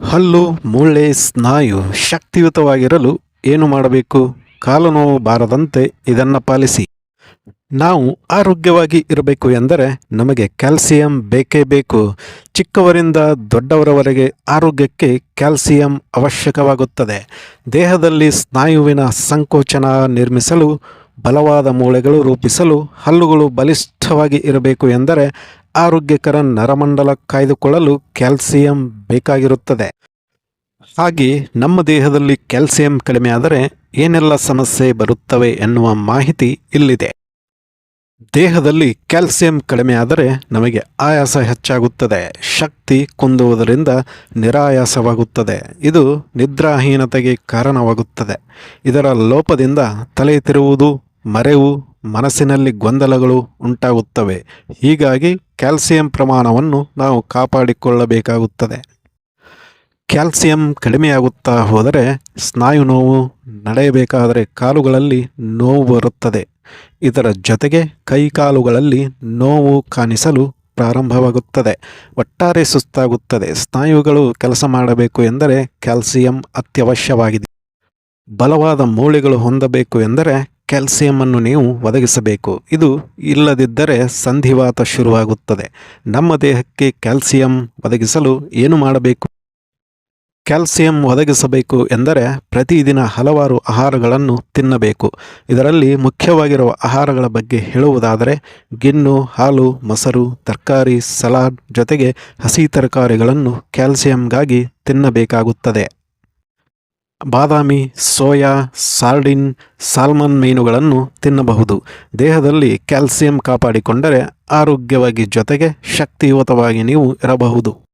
ಹಲ್ಲು, ಮೂಳೆ, ಸ್ನಾಯು ಶಕ್ತಿಯುತವಾಗಿರಲು ಏನು ಮಾಡಬೇಕು? ಕಾಲು ನೋವು ಬಾರದಂತೆ ಇದನ್ನು ಪಾಲಿಸಿ. ನಾವು ಆರೋಗ್ಯವಾಗಿ ಇರಬೇಕು ಎಂದರೆ ನಮಗೆ ಕ್ಯಾಲ್ಸಿಯಂ ಬೇಕೇ ಬೇಕು. ಚಿಕ್ಕವರಿಂದ ದೊಡ್ಡವರವರೆಗೆ ಆರೋಗ್ಯಕ್ಕೆ ಕ್ಯಾಲ್ಸಿಯಂ ಅವಶ್ಯಕವಾಗುತ್ತದೆ. ದೇಹದಲ್ಲಿ ಸ್ನಾಯುವಿನ ಸಂಕೋಚನ ನಿರ್ಮಿಸಲು, ಬಲವಾದ ಮೂಳೆಗಳು ರೂಪಿಸಲು, ಹಲ್ಲುಗಳು ಬಲಿಷ್ಠವಾಗಿ ಇರಬೇಕು ಎಂದರೆ ಆರೋಗ್ಯಕರ ನರಮಂಡಲ ಕಾಯ್ದುಕೊಳ್ಳಲು ಕ್ಯಾಲ್ಸಿಯಂ ಬೇಕಾಗಿರುತ್ತದೆ. ಹಾಗೆ ನಮ್ಮ ದೇಹದಲ್ಲಿ ಕ್ಯಾಲ್ಸಿಯಂ ಕಡಿಮೆಯಾದರೆ ಏನೆಲ್ಲ ಸಮಸ್ಯೆ ಬರುತ್ತವೆ ಎನ್ನುವ ಮಾಹಿತಿ ಇಲ್ಲಿದೆ. ದೇಹದಲ್ಲಿ ಕ್ಯಾಲ್ಸಿಯಂ ಕಡಿಮೆಯಾದರೆ ನಮಗೆ ಆಯಾಸ ಹೆಚ್ಚಾಗುತ್ತದೆ. ಶಕ್ತಿ ಕುಂದುವುದರಿಂದ ನಿರಾಯಾಸವಾಗುತ್ತದೆ. ಇದು ನಿದ್ರಾಹೀನತೆಗೆ ಕಾರಣವಾಗುತ್ತದೆ. ಇದರ ಲೋಪದಿಂದ ತಲೆ ತಿರುವುದು, ಮರೆವು ಮನಸ್ಸಿನಲ್ಲಿ ಗೊಂದಲಗಳು ಉಂಟಾಗುತ್ತವೆ. ಹೀಗಾಗಿ ಕ್ಯಾಲ್ಸಿಯಂ ಪ್ರಮಾಣವನ್ನು ನಾವು ಕಾಪಾಡಿಕೊಳ್ಳಬೇಕಾಗುತ್ತದೆ. ಕ್ಯಾಲ್ಸಿಯಂ ಕಡಿಮೆಯಾಗುತ್ತಾ ಹೋದರೆ ಸ್ನಾಯು ನೋವು ನಡೆಯಬೇಕಾದರೆ ಕಾಲುಗಳಲ್ಲಿ ನೋವು ಬರುತ್ತದೆ. ಇದರ ಜೊತೆಗೆ ಕೈಕಾಲುಗಳಲ್ಲಿ ನೋವು ಕಾಣಿಸಲು ಪ್ರಾರಂಭವಾಗುತ್ತದೆ. ಒಟ್ಟಾರೆ ಸುಸ್ತಾಗುತ್ತದೆ. ಸ್ನಾಯುಗಳು ಕೆಲಸ ಮಾಡಬೇಕು ಎಂದರೆ ಕ್ಯಾಲ್ಸಿಯಂ ಅತ್ಯವಶ್ಯವಾಗಿದೆ. ಬಲವಾದ ಮೂಳೆಗಳು ಹೊಂದಬೇಕು ಎಂದರೆ ಕ್ಯಾಲ್ಸಿಯಂ ಅನ್ನು ನೀವು ಒದಗಿಸಬೇಕು. ಇದು ಇಲ್ಲದಿದ್ದರೆ ಸಂಧಿವಾತ ಶುರುವಾಗುತ್ತದೆ. ನಮ್ಮ ದೇಹಕ್ಕೆ ಕ್ಯಾಲ್ಸಿಯಂ ಒದಗಿಸಲು ಏನು ಮಾಡಬೇಕು? ಕ್ಯಾಲ್ಸಿಯಂ ಒದಗಿಸಬೇಕು ಎಂದರೆ ಪ್ರತಿದಿನ ಹಲವಾರು ಆಹಾರಗಳನ್ನು ತಿನ್ನಬೇಕು. ಇದರಲ್ಲಿ ಮುಖ್ಯವಾಗಿರುವ ಆಹಾರಗಳ ಬಗ್ಗೆ ಹೇಳುವುದಾದರೆ ಗಿಣ್ಣು, ಹಾಲು, ಮೊಸರು, ತರಕಾರಿ, ಸಲಾಡ್ ಜೊತೆಗೆ ಹಸಿ ತರಕಾರಿಗಳನ್ನು ಕ್ಯಾಲ್ಸಿಯಂಗಾಗಿ ತಿನ್ನಬೇಕಾಗುತ್ತದೆ. ಬಾದಾಮಿ ಸೋಯಾ ಸಾರ್ಡಿನ್ ಸಾಲ್ಮನ್ ಮೀನುಗಳನ್ನು ತಿನ್ನಬಹುದು. ದೇಹದಲ್ಲಿ ಕ್ಯಾಲ್ಸಿಯಂ ಕಾಪಾಡಿಕೊಂಡರೆ ಆರೋಗ್ಯವಾಗಿ ಜೊತೆಗೆ ಶಕ್ತಿಯುತವಾಗಿ ನೀವು ಇರಬಹುದು.